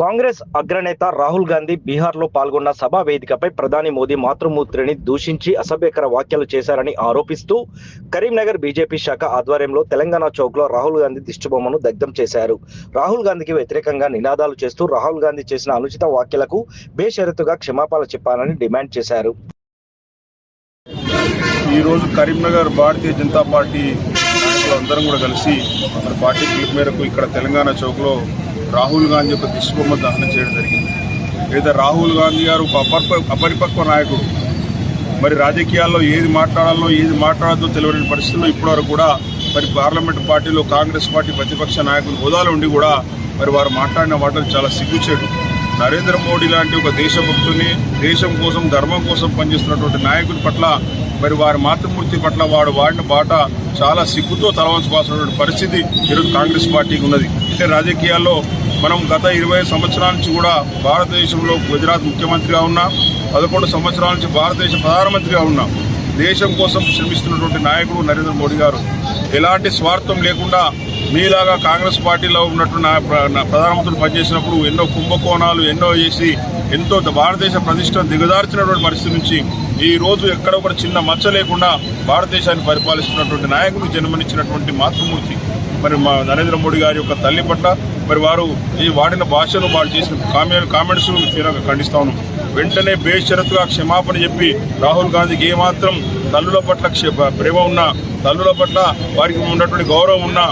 కాంగ్రెస్ అగ్రనేత రాహుల్ గాంధీ బీహార్లో పాల్గొన్న సభా వేదికపై ప్రధాని మోదీ మాతృమూర్తిని దూషించి అసభ్యకర వ్యాఖ్యలు చేశారని ఆరోపిస్తూ కరీంనగర్ బీజేపీ శాఖ ఆధ్వర్యంలో తెలంగాణ చౌక్లో రాహుల్ గాంధీ దిష్టిబొమ్మను దగ్ధం చేశారు. రాహుల్ గాంధీకి వ్యతిరేకంగా నినాదాలు చేస్తూ రాహుల్ గాంధీ చేసిన అనుచిత వ్యాఖ్యలకు బేషరతుగా క్షమాపణ చెప్పాలని డిమాండ్ చేశారు. ఈరోజు కరీంనగర్ భారతీయ జనతా పార్టీ నాయకులు అందరం కూడా కలిసి మన పార్టీ పిలుపు మేరకు ఇక్కడ తెలంగాణ చౌక్లో రాహుల్ గాంధీ యొక్క దిష్టిబొమ్మ దహనం చేయడం జరిగింది. లేదా రాహుల్ గాంధీ గారు ఒక అపరిపక్వ నాయకుడు. మరి రాజకీయాల్లో ఏది మాట్లాడాలో ఏది మాట్లాడదో తెలియని పరిస్థితుల్లో ఇప్పటివరకు కూడా మరి పార్లమెంట్ పార్టీలో కాంగ్రెస్ పార్టీ ప్రతిపక్ష నాయకులు హోదాలో ఉండి కూడా మరి వారు మాట్లాడిన మాటలు చాలా సిగ్గుచేటు. నరేంద్ర మోడీ లాంటి ఒక దేశభక్తుని దేశం కోసం ధర్మం కోసం పనిచేస్తున్నటువంటి నాయకుడి పట్ల మరి వారి మాతృమూర్తి పట్ల వాడు వాడిన బాట చాలా సిగ్గుతో తలవంచుకోవాల్సినటువంటి పరిస్థితి ఈరోజు కాంగ్రెస్ పార్టీకి ఉన్నది. అంటే రాజకీయాల్లో మనం గత ఇరవై సంవత్సరాల నుంచి కూడా భారతదేశంలో గుజరాత్ ముఖ్యమంత్రిగా ఉన్నా పదకొండు సంవత్సరాల నుంచి భారతదేశ ప్రధానమంత్రిగా ఉన్నా దేశం కోసం శ్రమిస్తున్నటువంటి నాయకుడు నరేంద్ర మోడీ గారు. ఎలాంటి స్వార్థం లేకుండా మీలాగా కాంగ్రెస్ పార్టీలో ఉన్నటువంటి నా- ప్ర- ప్రధానమంత్రులు పనిచేసినప్పుడు ఎన్నో కుంభకోణాలు ఎన్నో చేసి ఎంతో భారతదేశ ప్రతిష్టను దిగదార్చినటువంటి పరిస్థితి నుంచి ఈ రోజు ఎక్కడ కూడా చిన్న మచ్చ లేకుండా భారతదేశాన్ని పరిపాలిస్తున్నటువంటి నాయకుడు జన్మనిచ్చినటువంటి మాతృమూర్తి మరి మా నరేంద్ర మోడీ గారి యొక్క తల్లి పట్ల మరి వారు ఈ వాడిన భాషను వారు చేసిన కామెంట్ కామెంట్స్ తీరంగా ఖండిస్తా ఉన్నాం. వెంటనే బేషరతుగా క్షమాపణ చెప్పి రాహుల్ గాంధీకి ఏమాత్రం తల్లుల పట్ల ప్రేమ ఉన్నా తల్లుల పట్ల వారికి ఉన్నటువంటి గౌరవం ఉన్నా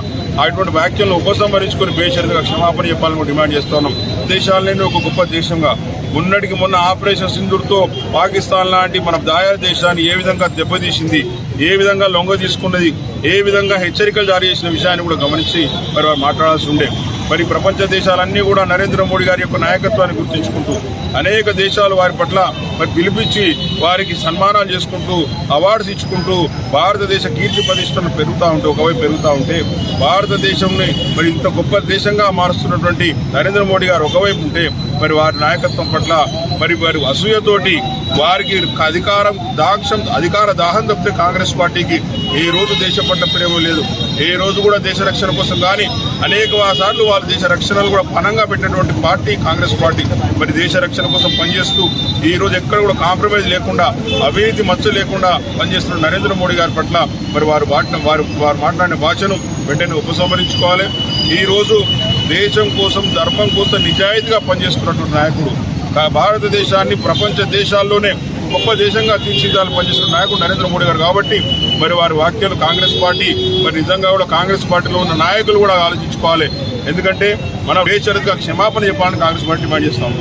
అటువంటి వ్యాఖ్యలను ఉపసంహరించుకొని బేషరతుగా క్షమాపణ చెప్పాలని డిమాండ్ చేస్తున్నాం దేశాలనే ఒక గొప్ప దేశంగా. మొన్నటికి మొన్న ఆపరేషన్ సింధూర్తో పాకిస్తాన్ లాంటి మన దాయాల దేశాన్ని ఏ విధంగా దెబ్బతీసింది ఏ విధంగా లొంగ తీసుకున్నది ఏ విధంగా హెచ్చరికలు జారీ చేసిన విషయాన్ని కూడా గమనించి మరి వారు మాట్లాడాల్సి ఉండే. మరి ప్రపంచ దేశాలన్నీ కూడా నరేంద్ర మోడీ గారి యొక్క నాయకత్వాన్ని గుర్తించుకుంటూ అనేక దేశాలు వారి పట్ల మరి పిలిపించి వారికి సన్మానాలు చేసుకుంటూ అవార్డ్స్ ఇచ్చుకుంటూ భారతదేశ కీర్తి ప్రతిష్టలు పెరుగుతూ ఉంటే ఒకవైపు పెరుగుతూ ఉంటే భారతదేశంని మరి ఇంత గొప్ప దేశంగా మారుస్తున్నటువంటి నరేంద్ర మోడీ గారు ఒకవైపు ఉంటే మరి వారి నాయకత్వం పట్ల మరి వారి అసూయతోటి వారికి అధికారం దాక్షం అధికార దాహం తప్పితే కాంగ్రెస్ పార్టీకి ఏ రోజు దేశం పట్ల ప్రేమ లేదు. ఏ రోజు కూడా దేశ రక్షణ కోసం కానీ అనేక సార్లు వాళ్ళ దేశ రక్షణలు కూడా పనంగా పెట్టినటువంటి పార్టీ కాంగ్రెస్ పార్టీ. మరి దేశ రక్షణ కోసం పనిచేస్తూ ఈ రోజు ఎక్కడ కూడా కాంప్రమైజ్ లేకుండా అవినీతి మచ్చ లేకుండా పనిచేస్తున్న నరేంద్ర మోడీ గారి పట్ల మరి వారు వాటిన వారు వారు మాట్లాడిన భాషను వెంటనే ఉపసంహరించుకోవాలి. ఈ రోజు దేశం కోసం ధర్మం కోసం నిజాయితీగా పనిచేసుకున్నటువంటి నాయకుడు. భారతదేశాన్ని ప్రపంచ దేశాల్లోనే గొప్ప దేశంగా తీర్చిదాలని పనిచేస్తున్న నాయకుడు నరేంద్ర మోడీ గారు కాబట్టి మరి వారి వ్యాఖ్యలు కాంగ్రెస్ పార్టీ మరి నిజంగా కూడా కాంగ్రెస్ పార్టీలో ఉన్న నాయకులు కూడా ఆలోచించుకోవాలి. ఎందుకంటే మనం బేచరిగా క్షమాపణ చెప్పాలని కాంగ్రెస్ పార్టీ డిమాండ్ చేస్తాము